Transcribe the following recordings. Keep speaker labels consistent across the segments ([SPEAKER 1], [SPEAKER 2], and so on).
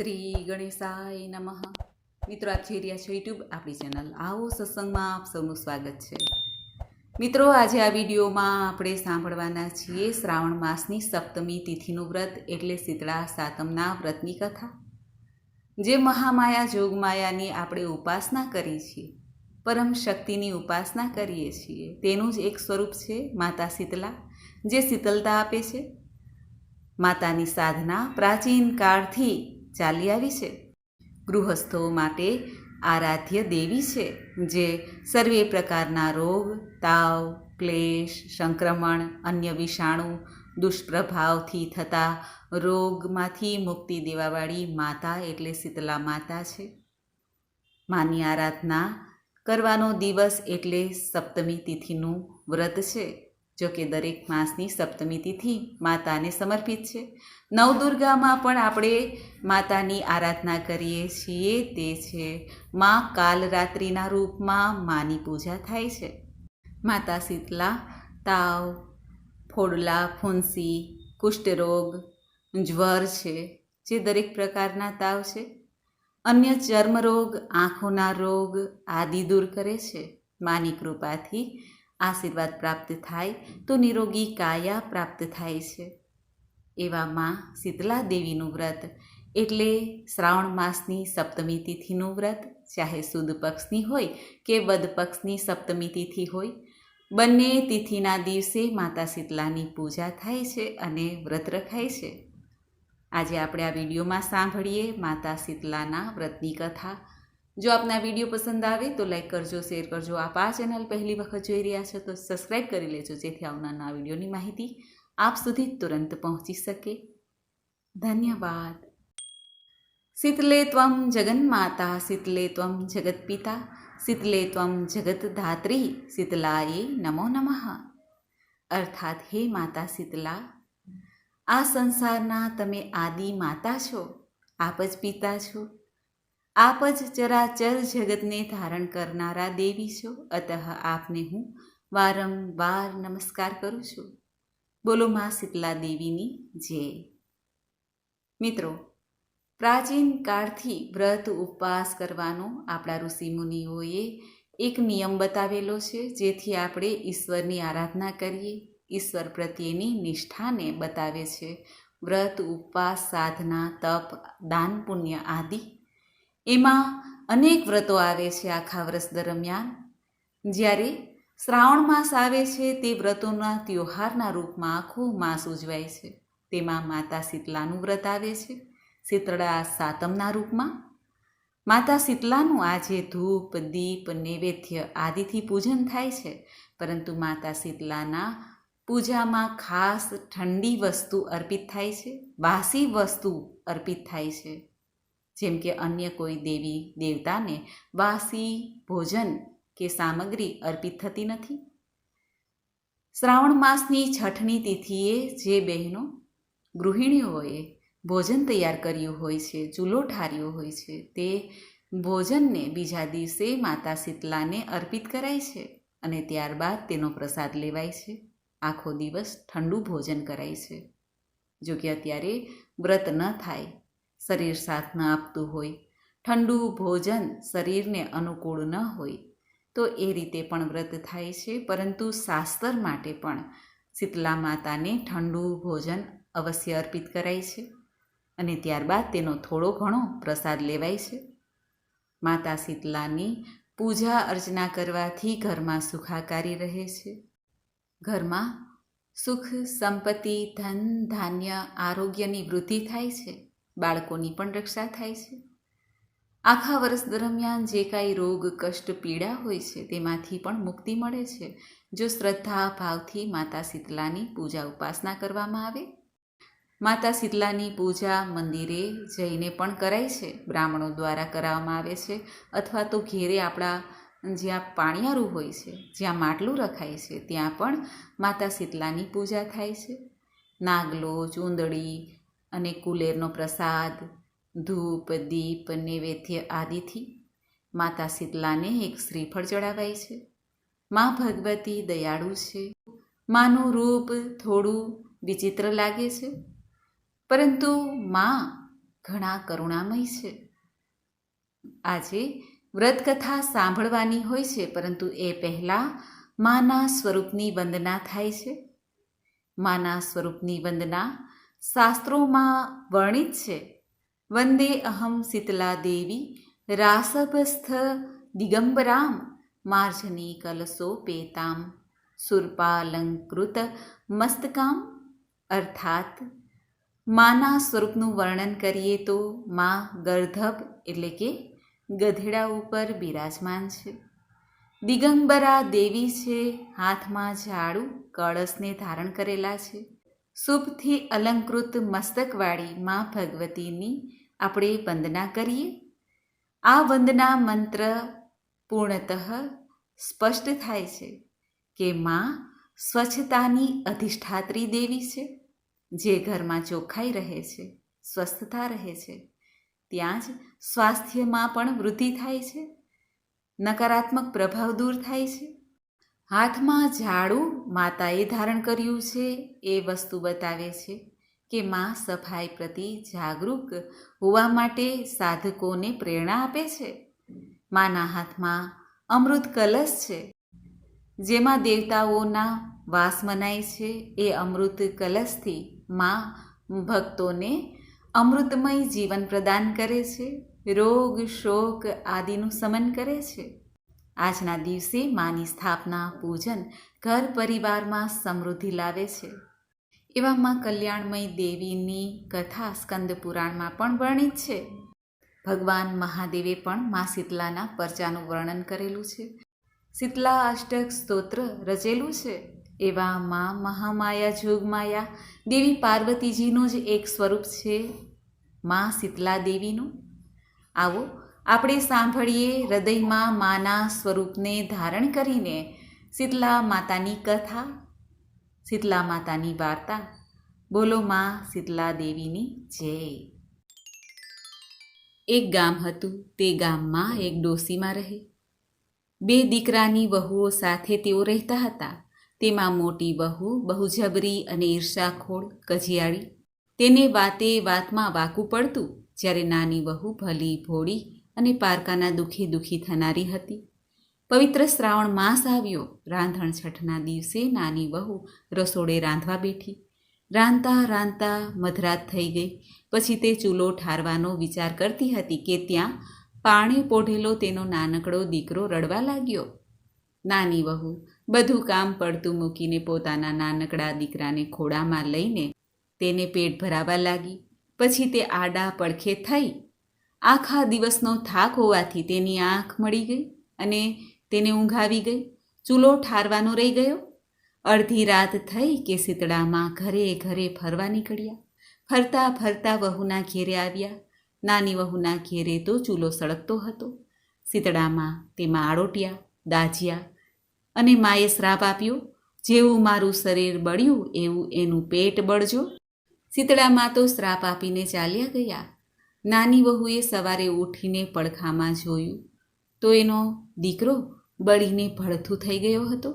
[SPEAKER 1] શ્રી ગણેશાય નમઃ. મિત્રો, આપ જોઈ રહ્યા છો યુટ્યુબ આપણી ચેનલ આવો સત્સંગમાં આપ સૌનું સ્વાગત છે. મિત્રો, આજે આ વિડીયોમાં આપણે સાંભળવાના છીએ શ્રાવણ માસની સપ્તમી તિથિનું વ્રત એટલે શીતળા સાતમના વ્રતની કથા. જે મહામાયા જોગમાયાની આપણે ઉપાસના કરી છીએ, પરમ શક્તિની ઉપાસના કરીએ છીએ. તેનું જ એક સ્વરૂપ છે માતા શીતલા, જે શીતલતા આપે છે. માતાની સાધના પ્રાચીન કાળથી ચાલી આવી છે. ગૃહસ્થો માટે આરાધ્ય દેવી છે, જે સર્વે પ્રકારના રોગ, તાવ, ક્લેશ, સંક્રમણ, અન્ય વિષાણુ, દુષ્પ્રભાવથી થતા રોગમાંથી મુક્તિ દેવાવાળી માતા એટલે શીતલા માતા છે. માની આરાધના કરવાનો દિવસ એટલે સપ્તમી તિથિનું વ્રત છે, જો કે દરેક માસની સપ્તમી તિથિ માતાને સમર્પિત છે. નવદુર્ગામાં પણ આપણે માતાની આરાધના કરીએ છીએ, તે છે. મા કાલરાત્રિના રૂપમાં માની પૂજા થાય છે. માતા શીતલા, તાવ, ફોડલા, ફુંસી, કુષ્ઠરોગ, જ્વર છે, જે દરેક પ્રકારના તાવ છે. અન્ય ચર્મરોગ, આંખોના રોગ આદિ દૂર કરે છે. માની કૃપાથી આશીર્વાદ પ્રાપ્ત થાય તો નિરોગી કાયા પ્રાપ્ત થાય છે. એવામાં શીતલા દેવીનું વ્રત એટલે શ્રાવણ માસની સપ્તમી તિથિનું વ્રત, ચાહે સુદ પક્ષની હોય કે વદ પક્ષની સપ્તમી તિથિ હોય. બંને તિથિના દિવસે માતા શીતલાની પૂજા થાય છે અને વ્રત રખાય છે. આજે આપણે આ વિડીયોમાં સાંભળીએ માતા શીતલાના વ્રતની કથા. જો આપના વીડિયો પસંદ આવે તો લાઈક કરજો, શેર કરજો. આપ આ ચેનલ પહેલી વખત જોઈ રહ્યા છો તો સબસ્ક્રાઈબ કરી લેજો, જેથી આવનારના વિડીયોની માહિતી આપ સુધી તુરંત પહોંચી શકે. ધન્યવાદ. શીતલે ત્વમ જગન્માતા શીતલે ત્વમ જગતપિતા શીતલે ત્વમ જગતધાત્રી શીતલાએ નમો નમઃ. અર્થાત હે માતા શીતલા આ સંસારના તમે આદિ માતા છો, આપ જ પિતા છો. આપ જ ચરાચર જગતને ધારણ કરનારા દેવી છો, અતઃ આપને હું વારંવાર નમસ્કાર કરું છું. બોલો મા શીતલા દેવીની જય. મિત્રો, પ્રાચીન કાળથી વ્રત ઉપવાસ કરવાનો આપણા ઋષિમુનિઓએ એક નિયમ બતાવેલો છે, જેથી આપણે ઈશ્વરની આરાધના કરીએ. ઈશ્વર પ્રત્યેની નિષ્ઠાને બતાવે છે. વ્રત, ઉપવાસ, સાધના, તપ, દાન, પુણ્ય આદિ. એમાં અનેક વ્રતો આવે છે આખા વર્ષ દરમિયાન. જ્યારે શ્રાવણ માસ આવે છે, તે વ્રતોના ત્યોહારના રૂપમાં આખું માસ ઉજવાય છે. તેમાં માતા શીતલાનું વ્રત આવે છે, શીતળા સાતમના રૂપમાં. માતા શીતલાનું આજે ધૂપ, દીપ, નૈવેદ્ય આદિથી પૂજન થાય છે, પરંતુ માતા શીતલાના પૂજામાં ખાસ ઠંડી વસ્તુ અર્પિત થાય છે, વાસી વસ્તુ અર્પિત થાય છે. જેમ કે અન્ય કોઈ દેવી, દેવતાને વાસી ભોજન કે સામગ્રી અર્પિત થતી નથી? શ્રાવણ માસની છઠની તિથિએ જે બહેનો, ગૃહિણીઓએ ભોજન તૈયાર કર્યું હોય છે, ચૂલો ઠાર્યો હોય છે, તે ભોજનને બીજા દિવસે માતા શીતલાને અર્પિત કરાય છે અને ત્યારબાદ તેનો પ્રસાદ લેવાય છે. આખો દિવસ ઠંડુ ભોજન કરાય છે. જો કે અત્યારે વ્રત ન થાય, શરીર સાથ ન આપતું હોય, ઠંડુ ભોજન શરીરને અનુકૂળ ન હોય તો એ રીતે પણ વ્રત થાય છે. પરંતુ શાસ્ત્ર માટે પણ શીતલા માતાને ઠંડુ ભોજન અવશ્ય અર્પિત કરાય છે અને ત્યારબાદ તેનો થોડો ઘણો પ્રસાદ લેવાય છે. માતા શીતલાની પૂજા અર્ચના કરવાથી ઘરમાં સુખાકારી રહે છે. ઘરમાં સુખ, સંપત્તિ, ધન, ધાન્ય, આરોગ્યની વૃદ્ધિ થાય છે. બાળકોની પણ રક્ષા થાય છે. આખા વર્ષ દરમિયાન જે કાંઈ રોગ, કષ્ટ, પીડા હોય છે, તેમાંથી પણ મુક્તિ મળે છે. જો શ્રદ્ધા, ભાવથી માતા શીતલાની પૂજા ઉપાસના કરવામાં આવે. માતા શીતલાની પૂજા મંદિરે જઈને પણ કરાય છે. બ્રાહ્મણો દ્વારા કરાવવામાં આવે છે. અથવા તો ઘેરે આપણા જ્યાં પાણિયારું હોય છે, જ્યાં માટલું રખાય છે, ત્યાં પણ માતા શીતલાની પૂજા થાય છે. નાગલો ચૂંદડી અને કુલેરનો પ્રસાદ ધૂપ, દીપ, નૈવેદ્ય આદિથી માતા શીતલાને એક શ્રીફળ ચડાવાય છે. મા ભગવતી દયાળુ છે. માનું રૂપ થોડું વિચિત્ર લાગે છે. પરંતુ મા ઘણા કરુણામય છે. આજે વ્રતકથા સાંભળવાની હોય છે, પરંતુ એ પહેલાં માના સ્વરૂપની વંદના થાય છે. માના સ્વરૂપની વંદના શાસ્ત્રોમાં વર્ણિત છે. વંદે અહમ શીતલા દેવી રાસભસ્થ દિગંબરામ માર્જની કલસોપેતામ સુરપાલંકૃત મસ્તકામ અર્થાત માના સ્વરૂપનું વર્ણન કરીએ તો મા ગર્ધબ એટલે કે ગધેડા ઉપર બિરાજમાન છે. દિગંબરા દેવી છે, હાથમાં ઝાડુ, કળશને ધારણ કરેલા છે. શુભથી અલંકૃત મસ્તકવાળી મા ભગવતીની આપણે વંદના કરીએ? આ વંદના મંત્ર પૂર્ણતઃ સ્પષ્ટ થાય છે કે માં સ્વચ્છતાની અધિષ્ઠાત્રી દેવી છે, જે ઘરમાં ચોખ્ખાઈ રહે છે, સ્વસ્થતા રહે છે. ત્યાં જ સ્વાસ્થ્યમાં પણ વૃદ્ધિ થાય છે, નકારાત્મક પ્રભાવ દૂર થાય છે. હાથમાં ઝાડુ માતાએ ધારણ કર્યું છે, એ વસ્તુ બતાવે છે. કે માં સફાઈ પ્રતિ જાગૃત હોવા માટે સાધકોને પ્રેરણા આપે છે? માના હાથમાં અમૃત કલશ છે. જેમાં દેવતાઓના વાસ મનાય છે. એ અમૃત કલશથી માં ભક્તોને અમૃતમય જીવન પ્રદાન કરે છે. રોગ, શોક આદિનું સમન કરે છે. આજના દિવસે માની સ્થાપના, પૂજન ઘર પરિવારમાં સમૃદ્ધિ લાવે છે. એવામાં કલ્યાણમય દેવીની કથા સ્કંદ પુરાણમાં પણ વર્ણિત છે. ભગવાન મહાદેવે પણ મા શીતલાના પરચાનું વર્ણન કરેલું છે. શીતલા અષ્ટક સ્તોત્ર રચેલું છે. એવા મા મહામાયા જોગમાયા દેવી પાર્વતીજીનું જ એક સ્વરૂપ છે મા શીતલા દેવીનું. આવો આપણે સાંભળીએ હૃદયમાં માના સ્વરૂપને ધારણ કરીને શીતલા માતાની કથા. શીતલા માતાની વાર્તા. બોલો માં શીતલા દેવીની જય. એક ગામ હતું, તે ગામમાં એક ડોસીમાં રહે. બે દીકરાની વહુઓ સાથે તેઓ રહેતા હતા. તેમાં મોટી વહુ બહુ જબરી અને ઈર્ષાખોળ કજિયાળી. તેને વાતે વાતમાં વાકું પડતું, જ્યારે નાની વહુ ભલી ભોળી અને પારકાના દુઃખી દુઃખી થનારી હતી. પવિત્ર શ્રાવણ માસ આવ્યો. રાંધણ છઠના દિવસે નાની વહુ રસોડે રાંધવા બેઠી. રાંધતા રાંધતા મધરાત થઈ ગઈ. પછી તે ચૂલો ઠારવાનો વિચાર કરતી હતી કે ત્યાં પાણી પોઢેલો તેનો નાનકડો દીકરો રડવા લાગ્યો. નાની વહુ બધું કામ પડતું મૂકીને પોતાના નાનકડા દીકરાને ખોડામાં લઈને તેને પેટ ભરાવા લાગી. પછી તે આડા પડખે થઈ. આખા દિવસનો થાક હોવાથી તેની આંખ મળી ગઈ અને તેને ઊંઘ આવી ગઈ. ચૂલો ઠારવાનો રહી ગયો. અડધી રાત થઈ કે શીતળામાં ઘરે ઘરે ફરવા નીકળ્યા. ફરતા ફરતા વહુના ઘેરે આવ્યા. નાની વહુના ઘેરે તો ચૂલો સળગતો હતો. શીતળામાં તેમાં આડોટ્યા, દાજ્યા અને માએ શ્રાપ આપ્યો, જેવું મારું શરીર બળ્યું, એવું એનું પેટ બળજો. શીતળામાં તો શ્રાપ આપીને ચાલ્યા ગયા. નાની વહુએ સવારે ઉઠીને પડખામાં જોયું. તો એનો દીકરો બળીને ભડથું થઈ ગયો હતો.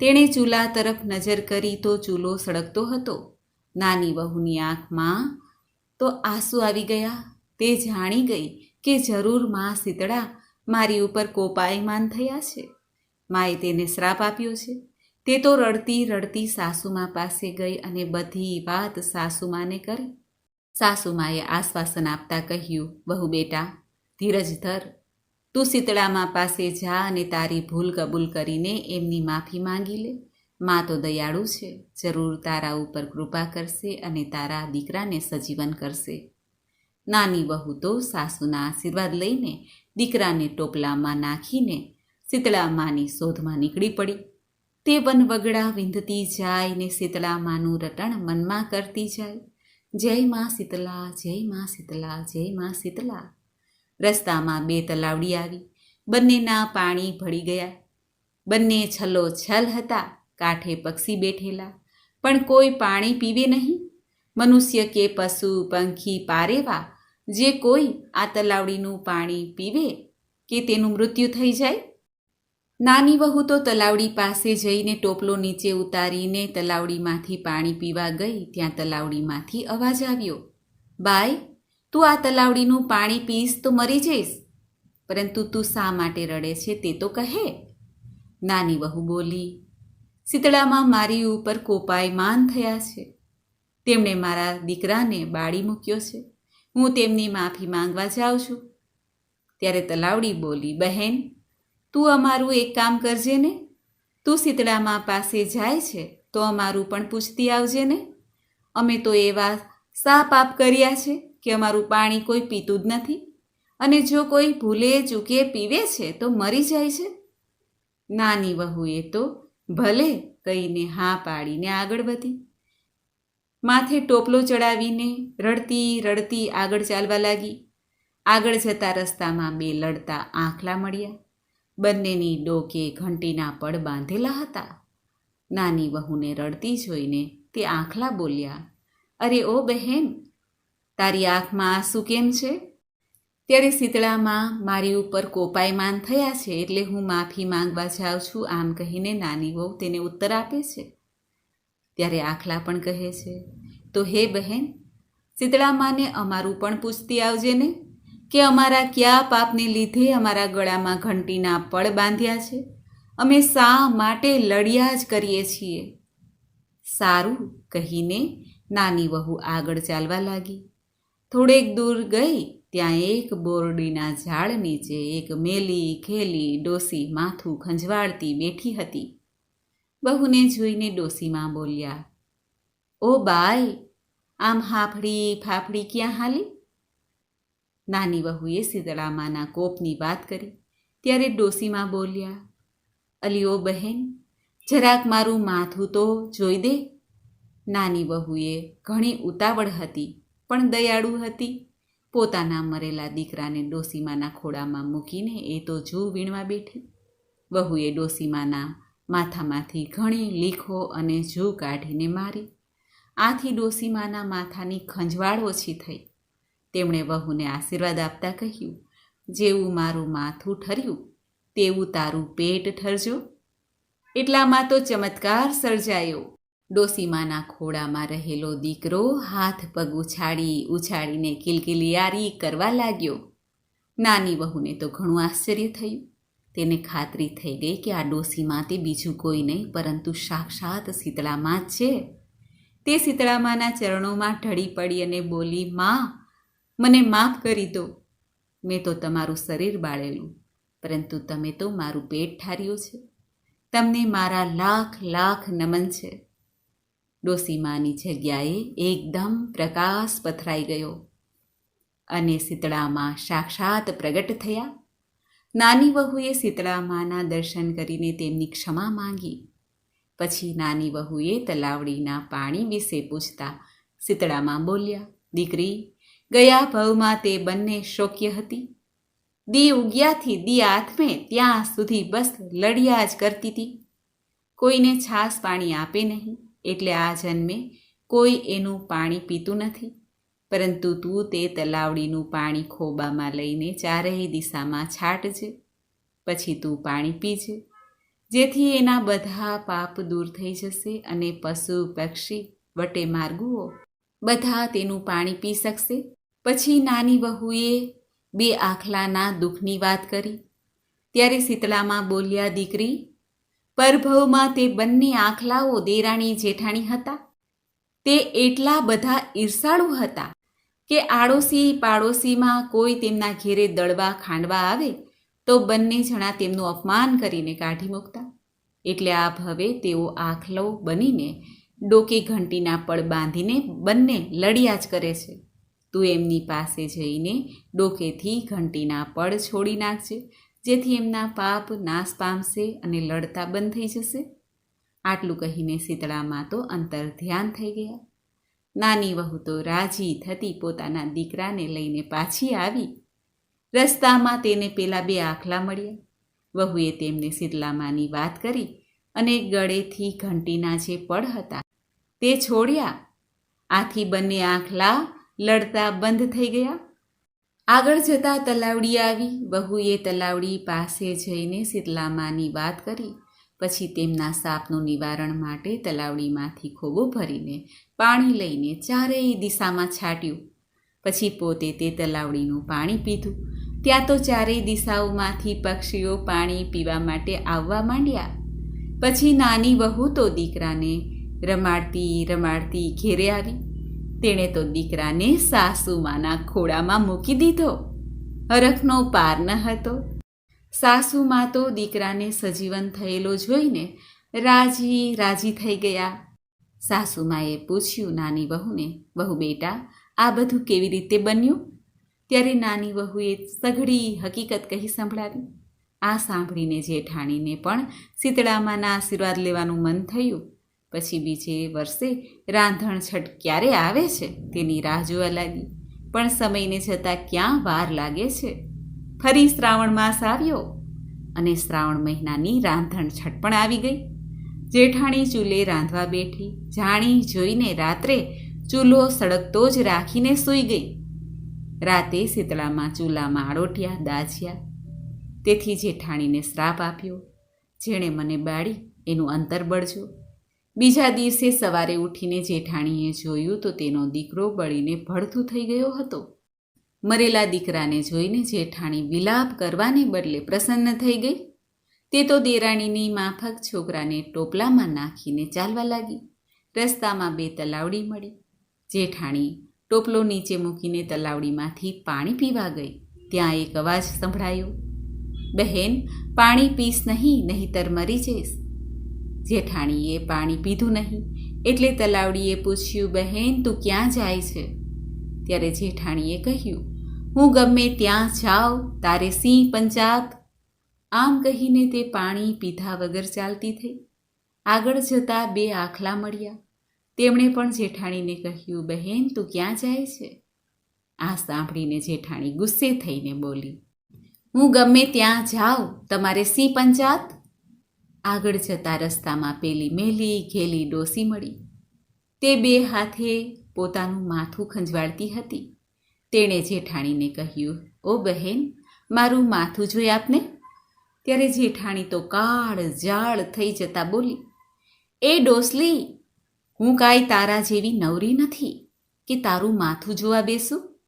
[SPEAKER 1] તેણે ચૂલા તરફ નજર કરી તો ચૂલો સળગતો હતો. નાની વહુની આંખમાં તો આંસુ આવી ગયા. તે જાણી ગઈ કે જરૂરમાં શીતળા મારી ઉપર કોપાયમાન થયા છે. માએ તેને શ્રાપ આપ્યો છે. તે તો રડતી રડતી સાસુમા પાસે ગઈ અને બધી વાત સાસુમાને કરી. સાસુમાએ આશ્વાસન આપતા કહ્યું બહુ બેટા, ધીરજ ધર. તું શીતળામા પાસે જા અને તારી ભૂલ કબૂલ કરીને એમની માફી માંગી લે. મા તો દયાળુ છે. જરૂર તારા ઉપર કૃપા કરશે અને તારા દીકરાને સજીવન કરશે. નાની વહુ તો સાસુના આશીર્વાદ લઈને દીકરાને ટોપલામાં નાખીને શીતળા માની શોધમાં નીકળી પડી. તે વનવગડા વિંધતી જાય ને શીતળા માનું રટણ મનમાં કરતી જાય. જય માં શીતલા, જય માં શીતલા, જય માં શીતલા. રસ્તામાં બે તલાવડી આવી. બંનેના પાણી ભળી ગયા. બંને છલો છલ હતા, કાંઠે પક્ષી બેઠેલા. પણ કોઈ પાણી પીવે નહીં. મનુષ્ય કે પશુ, પંખી પારેવા, જે કોઈ આ તલાવડીનું પાણી પીવે, કે તેનું મૃત્યુ થઈ જાય? નાની વહુ તો તલાવડી પાસે જઈને ટોપલો નીચે ઉતારીને તલાવડીમાંથી પાણી પીવા ગઈ, ત્યાં તલાવડીમાંથી અવાજ આવ્યો. બાય તું આ તલાવડીનું પાણી પીશ તો મરી જઈશ. પરંતુ તું શા માટે રડે છે તે તો કહે. નાની વહુ બોલી, શીતળામાં મારી ઉપર કોપાયમાન થયા છે. તેમણે મારા દીકરાને બાળી મૂક્યો છે. હું તેમની માફી માંગવા જાઉં છું. ત્યારે તલાવડી બોલી, બહેન, તું અમારું એક કામ કરજે ને. તું શીતળામાં પાસે જાય છે તો અમારું પણ પૂછતી આવજે ને. અમે તો એવા સા પાપ કર્યા છે. કે અમારું પાણી કોઈ પીતું જ નથી. અને જો કોઈ ભૂલે, ચૂકે, પીવે છે, તો મરી જાય છે. નાની વહુએ તો ભલે કહીને હા પાડીને આગળ વધી. માથે ટોપલો ચડાવીને રડતી રડતી આગળ ચાલવા લાગી. આગળ જતા રસ્તામાં બે લડતા આંખલા મળ્યા. બંનેની ડોકે ઘંટીના પડ બાંધેલા હતા. નાની વહુને રડતી જોઈને તે આંખલા બોલ્યા, અરે ઓ બહેન તારી આંખમાં આંસુ કેમ છે? ત્યારે શીતળામાં મારી ઉપર કોપાયમાન થયા છે એટલે હું માફી માંગવા જાઉં છું, આમ કહીને નાની વહુ તેને ઉત્તર આપે છે. ત્યારે આખલા પણ કહે છે, તો હે બહેન, શીતળામાને અમારું પણ પૂછતી આવજે ને, કે અમારા કયા પાપને લીધે અમારા ગળામાં ઘંટીના પળ બાંધ્યા છે? અમે શા માટે લડ્યા જ કરીએ છીએ? સારું કહીને નાની વહુ આગળ ચાલવા લાગી. થોડેક દૂર ગઈ, ત્યાં એક બોરડીના ઝાડ નીચે એક મેલી, ખેલી, ડોસી માથું ખંજવાળતી બેઠી હતી. બહુને જોઈને ડોસીમાં બોલ્યા, ઓ બાઈ, આમ હાફડી ફાફડી ક્યાં હાલી? નાની વહુએ શીતળામાના કોપની વાત કરી, ત્યારે ડોસીમાં બોલ્યા, અલીઓ બહેન, જરાક મારું માથું તો જોઈ દે. નાની વહુએ ઘણી ઉતાવળ હતી પણ દયાળુ હતી. પોતાના મરેલા દીકરાને ડોસીમાના ખોળામાં મૂકીને એ તો જૂ વીણવા બેઠી. વહુએ ડોસીમાના માથામાંથી ઘણી લીખો અને જૂ કાઢીને મારી. આથી ડોસીમાના માથાની ખંજવાળ ઓછી થઈ. તેમણે વહુને આશીર્વાદ આપતા કહ્યું, જેવું મારું માથું ઠર્યું, તેવું તારું પેટ ઠરજો. એટલામાં તો ચમત્કાર સર્જાયો. ડોસીમાના ખોળામાં રહેલો દીકરો હાથ પગ ઉછાળી ઉછાળીને કિલકિલિયારી કરવા લાગ્યો. નાની વહુને તો ઘણું આશ્ચર્ય થયું. તેને ખાતરી થઈ ગઈ કે આ ડોસીમાં તે બીજું કોઈ નહીં, પરંતુ સાક્ષાત શીતળામાં જ છે. તે શીતળામાના ચરણોમાં ઢળી પડી અને બોલી, માં, મને માફ કરી દો. મેં તો તમારું શરીર બાળેલું, પરંતુ તમે તો મારું પેટ ઠાર્યું છે. તમને મારા લાખ લાખ નમન છે. ડોસીમાની જગ્યાએ એકદમ પ્રકાશ પથરાઈ ગયો અને શીતળામાં સાક્ષાત પ્રગટ થયા. નાની વહુએ શીતળામાના દર્શન કરીને તેમની ક્ષમા માંગી. પછી નાની વહુએ તલાવડીના પાણી વિશે પૂછતા શીતળામાં બોલ્યા, દીકરી, ગયા ભવમાં તે બંને શોક્ય હતી. દી ઉગ્યાથી દી આથમે ત્યાં સુધી બસ લડિયા જ કરતી હતી કોઈને છાસ પાણી આપે નહીં. એટલે આ જન્મે કોઈ એનું પાણી પીતું નથી. પરંતુ તું તે તલાવડીનું પાણી ખોબામાં લઈને ચારેય દિશામાં છાંટજે, પછી તું પાણી પીજે. જેથી એના બધા પાપ દૂર થઈ જશે અને પશુ પક્ષી વટે માર્ગુઓ બધા તેનું પાણી પી શકશે. પછી નાની વહુએ બે આખલાના દુઃખની વાત કરી. ત્યારે શીતળામાં બોલ્યા, દીકરી પરભવમાં તે બંને આંખલાઓ દેરાણી જેઠાણી હતા. તે એટલા બધા ઈર્ષાળુ હતા કે આડોશી પાડોશીમાં કોઈ તેમના ઘેરે દળવા ખાંડવા આવે તો બંને જણા તેમનું અપમાન કરીને કાઢી મૂકતા. એટલે આ ભવે તેઓ આખલો બનીને ડોકે ઘંટીના પળ બાંધીને બંને લડ્યા જ કરે છે. તું એમની પાસે જઈને ડોકેથી ઘંટીના પડ છોડી નાખજે. જેથી એમના પાપ નાશ પામશે અને લડતા બંધ થઈ જશે. આટલું કહીને શીતળામાં તો અંતર ધ્યાન થઈ ગયા. નાની વહુ તો રાજી થતી પોતાના દીકરાને લઈને પાછી આવી. રસ્તામાં તેને પેલા બે આખલા મળ્યા. વહુએ તેમને શીતલામાની વાત કરી અને ગળેથી ઘંટીના જે પડ હતા તે છોડ્યા. આથી બંને આખલા લડતા બંધ થઈ ગયા. આગળ જતા તલાવડી આવી. વહુએ તલાવડી પાસે જઈને શીતલામાની વાત કરી. પછી તેમના સાપનું નિવારણ માટે તલાવડીમાંથી ખોબો ભરીને પાણી લઈને ચારેય દિશામાં છાંટ્યું. પછી પોતે તે તલાવડીનું પાણી પીધું. ત્યાં તો ચારેય દિશાઓમાંથી પક્ષીઓ પાણી પીવા માટે આવવા માંડ્યા. પછી નાની વહુ તો દીકરાને રમાડતી રમાડતી ઘેરે આવી. તેણે તો દીકરાને સાસુમાના ખોળામાં મૂકી દીધો. હરખનો પાર ન હતો. સાસુમાં તો દીકરાને સજીવન થયેલો જોઈને રાજી રાજી થઈ ગયા. સાસુમાએ પૂછ્યું, નાની વહુને, વહુ બેટા, આ બધું કેવી રીતે બન્યું? ત્યારે નાની વહુએ સઘળી હકીકત કહી સંભળાવી. આ સાંભળીને જેઠાણીને પણ શીતળામાના આશીર્વાદ લેવાનું મન થયું. પછી બીજે વર્ષે રાંધણ છઠ ક્યારે આવે છે તેની રાહ જોવા લાગી. પણ સમયને જતાં ક્યાં વાર લાગે છે? ફરી શ્રાવણ માસ આવ્યો અને શ્રાવણ મહિનાની રાંધણ છઠ પણ આવી ગઈ. જેઠાણી ચૂલે રાંધવા બેઠી, જાણી જોઈને રાત્રે ચૂલો સળગતો જ રાખીને સૂઈ ગઈ. રાતે શીતળામાં ચૂલામાં આડોટિયા દાજ્યા. તેથી જેઠાણીને શ્રાપ આપ્યો. જેણે મને બાળી, એનું અંતર બળજો બીજા દિવસે સવારે ઉઠીને જેઠાણીએ જોયું તો તેનો દીકરો બળીને ભડથું થઈ ગયો હતો. મરેલા દીકરાને જોઈને જેઠાણી વિલાપ કરવાને બદલે પ્રસન્ન થઈ ગઈ. તે તો દેરાણીની માફક છોકરાને ટોપલામાં નાખીને ચાલવા લાગી. રસ્તામાં બે તલાવડી મળી. જેઠાણી ટોપલો નીચે મૂકીને તલાવડીમાંથી પાણી પીવા ગઈ. ત્યાં એક અવાજ સંભળાયો. બહેન, પાણી પીસ નહીં, નહીંતર મરી જઈશ. જેઠાણીએ પાણી પીધું નહીં. એટલે તલાવડીએ પૂછ્યું, બહેન, તું ક્યાં જાય છે? ત્યારે જેઠાણીએ કહ્યું, હું ગમે ત્યાં જાઉં, તારે સિંહ પંચાત આમ કહીને તે પાણી પીધા વગર ચાલતી થઈ. આગળ જતાં બે આખલા મળ્યા. તેમણે પણ જેઠાણીને કહ્યું, બહેન, તું ક્યાં જાય છે? આ સાંભળીને જેઠાણી ગુસ્સે થઈને બોલી, હું ગમે ત્યાં જાઉં, તમારે સિંહ પંચાત આગળ જતા રસ્તામાં પેલી મેલી, ઘેલી ડોસી મળી. તે બે હાથે પોતાનું માથું ખંજવાળતી હતી. તેણે જેઠાણીને કહ્યું, ઓ બહેન, મારું માથું જોઈ આપને? ત્યારે જેઠાણી તો કાળ જાળ થઈ જતા બોલી, એ ડોસલી, હું કાંઈ તારા જેવી નવરી નથી કે તારું માથું જોવા બેસું?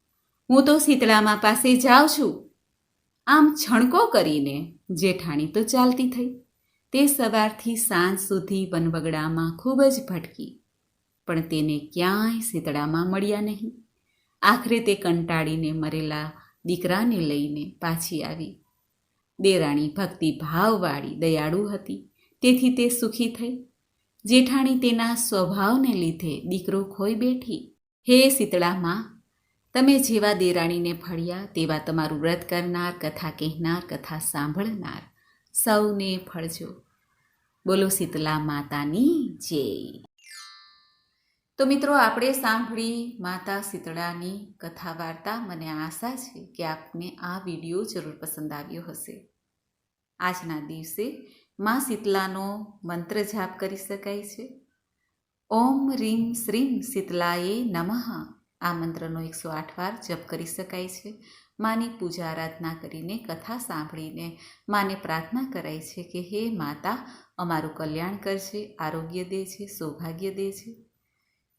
[SPEAKER 1] હું તો શીતળામાં પાસે જાઉં છું. આમ છણકો કરીને જેઠાણી તો ચાલતી થઈ. તે સવારથી સાંજ સુધી વનવગડામાં ખૂબ જ ભટકી, પણ તેને ક્યાંય શીતળામાં મળ્યા નહીં. આખરે તે કંટાળીને મરેલા દીકરાને લઈને પાછી આવી. દેરાણી ભક્તિ ભાવવાળી દયાળુ હતી, તેથી તે સુખી થઈ. જેઠાણી તેના સ્વભાવને લીધે દીકરો ખોઈ બેઠી. હે શીતળામાં તમે જેવા દેરાણીને ફળ્યા તેવા તમારું વ્રત કરનાર, કથા કહેનાર, કથા સાંભળનાર સૌને ફળજો બોલો શીતલા માતાની જય. તો મિત્રો, આપણે સાંભળી માતા શીતળાની કથા વાર્તા મને આશા છે કે આપને આ વીડિયો જરૂર પસંદ આવ્યો હશે. આજના દિવસે મા શીતલાનો મંત્ર જાપ કરી શકાય છે. ઓમ રીમ શ્રીમ શીતલાએ નમઃ. આ મંત્રનો એકસો આઠ વાર જપ કરી શકાય છે. માની પૂજા આરાધના કરીને કથા સાંભળીને માને પ્રાર્થના કરાય છે કે હે માતા, અમારું કલ્યાણ કરશે આરોગ્ય દે છે સૌભાગ્ય દે છે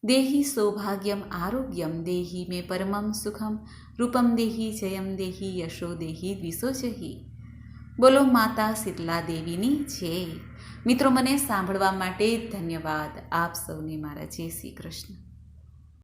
[SPEAKER 1] દેહી સૌભાગ્યમ આરોગ્યમ, દેહી મે પરમમ સુખમ, રૂપમ દેહી જયમ દેહી યશો દેહી દ્વિશોચહી બોલો માતા શીતલા દેવીની છે મિત્રો, મને સાંભળવા માટે ધન્યવાદ. આપ સૌને મારા જય શ્રી કૃષ્ણ.